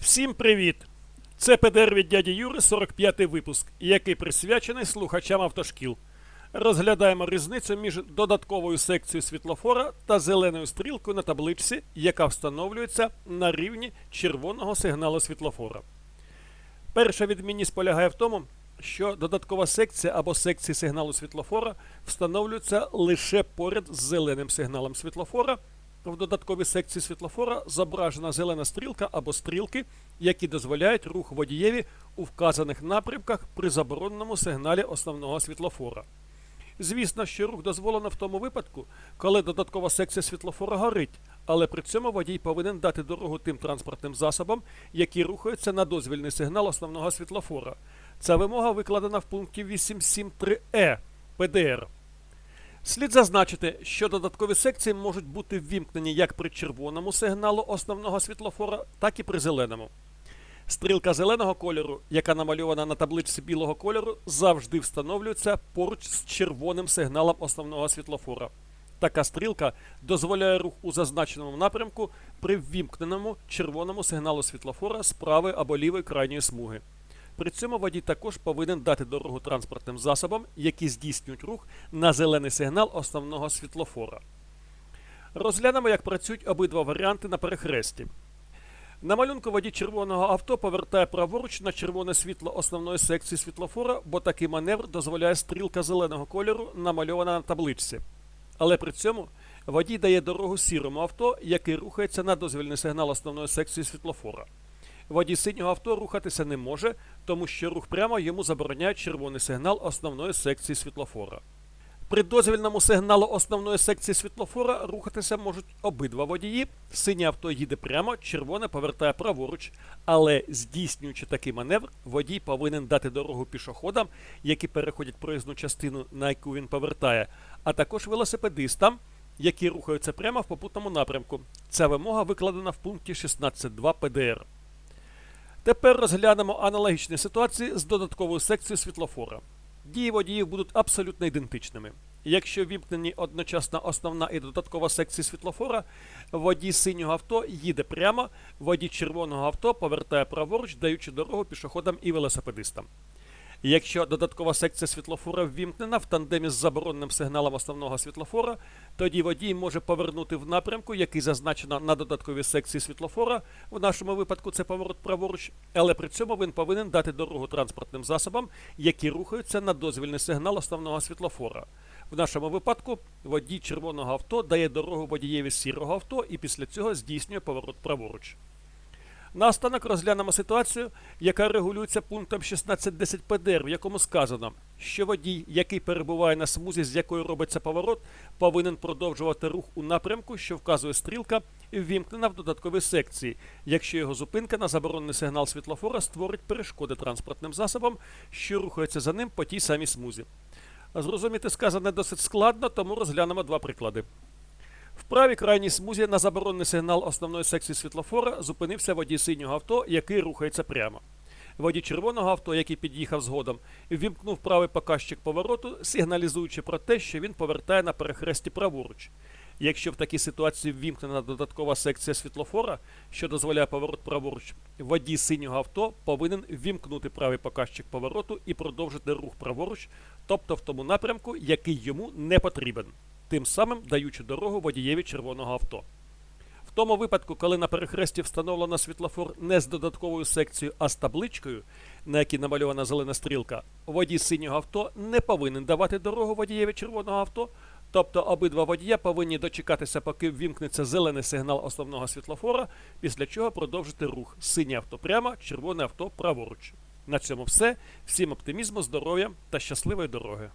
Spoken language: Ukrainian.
Всім привіт! Це ПДР від дяді Юри, 45-й випуск, який присвячений слухачам автошкіл. Розглядаємо різницю між додатковою секцією світлофора та зеленою стрілкою на табличці, яка встановлюється на рівні червоного сигналу світлофора. Перша відмінність полягає в тому, що додаткова секція або секції сигналу світлофора встановлюється лише поряд з зеленим сигналом світлофора. В додатковій секції світлофора зображена зелена стрілка або стрілки, які дозволяють рух водієві у вказаних напрямках при забороненому сигналі основного світлофора. Звісно, що рух дозволено в тому випадку, коли додаткова секція світлофора горить, але при цьому водій повинен дати дорогу тим транспортним засобам, які рухаються на дозвільний сигнал основного світлофора. Ця вимога викладена в пункті 873е ПДР. Слід зазначити, що додаткові секції можуть бути ввімкнені як при червоному сигналу основного світлофора, так і при зеленому. Стрілка зеленого кольору, яка намальована на табличці білого кольору, завжди встановлюється поруч з червоним сигналом основного світлофора. Така стрілка дозволяє рух у зазначеному напрямку при ввімкненому червоному сигналу світлофора з правої або лівої крайньої смуги. При цьому водій також повинен дати дорогу транспортним засобам, які здійснюють рух на зелений сигнал основного світлофора. Розглянемо, як працюють обидва варіанти на перехресті. На малюнку водій червоного авто повертає праворуч на червоне світло основної секції світлофора, бо такий маневр дозволяє стрілка зеленого кольору, намальована на табличці. Але при цьому водій дає дорогу сірому авто, який рухається на дозвільний сигнал основної секції світлофора. Водій синього авто рухатися не може, тому що рух прямо йому забороняє червоний сигнал основної секції світлофора. При дозвільному сигналу основної секції світлофора рухатися можуть обидва водії. Синє авто їде прямо, червоне повертає праворуч. Але здійснюючи такий маневр, водій повинен дати дорогу пішоходам, які переходять проїзну частину, на яку він повертає, а також велосипедистам, які рухаються прямо в попутному напрямку. Ця вимога викладена в пункті 16.2 ПДР. Тепер розглянемо аналогічні ситуації з додатковою секцією світлофора. Дії водіїв будуть абсолютно ідентичними. Якщо вімкнені одночасно основна і додаткова секції світлофора, водій синього авто їде прямо, водій червоного авто повертає праворуч, даючи дорогу пішоходам і велосипедистам. Якщо додаткова секція світлофора ввімкнена в тандемі з забороненим сигналом основного світлофора, тоді водій може повернути в напрямку, який зазначено на додатковій секції світлофора, в нашому випадку це поворот праворуч, але при цьому він повинен дати дорогу транспортним засобам, які рухаються на дозвільний сигнал основного світлофора. В нашому випадку водій червоного авто дає дорогу водієві сірого авто і після цього здійснює поворот праворуч. Наостанок розглянемо ситуацію, яка регулюється пунктом 16.10 ПДР, в якому сказано, що водій, який перебуває на смузі, з якої робиться поворот, повинен продовжувати рух у напрямку, що вказує стрілка, ввімкнена в додатковій секції, якщо його зупинка на заборонений сигнал світлофора створить перешкоди транспортним засобам, що рухаються за ним по тій самій смузі. Зрозуміти сказане досить складно, тому розглянемо два приклади. Правій крайній смузі на заборонений сигнал основної секції світлофора зупинився водій синього авто, який рухається прямо. Водій червоного авто, який під'їхав згодом, ввімкнув правий показчик повороту, сигналізуючи про те, що він повертає на перехресті праворуч. Якщо в такій ситуації ввімкнена додаткова секція світлофора, що дозволяє поворот праворуч, водій синього авто повинен ввімкнути правий показчик повороту і продовжити рух праворуч, тобто в тому напрямку, який йому не потрібен тим самим даючи дорогу водієві червоного авто. В тому випадку, коли на перехресті встановлено світлофор не з додатковою секцією, а з табличкою, на якій намальована зелена стрілка, водій синього авто не повинен давати дорогу водієві червоного авто, тобто обидва водія повинні дочекатися, поки ввімкнеться зелений сигнал основного світлофора, після чого продовжити рух синє авто прямо, червоне авто праворуч. На цьому все. Всім оптимізму, здоров'я та щасливої дороги!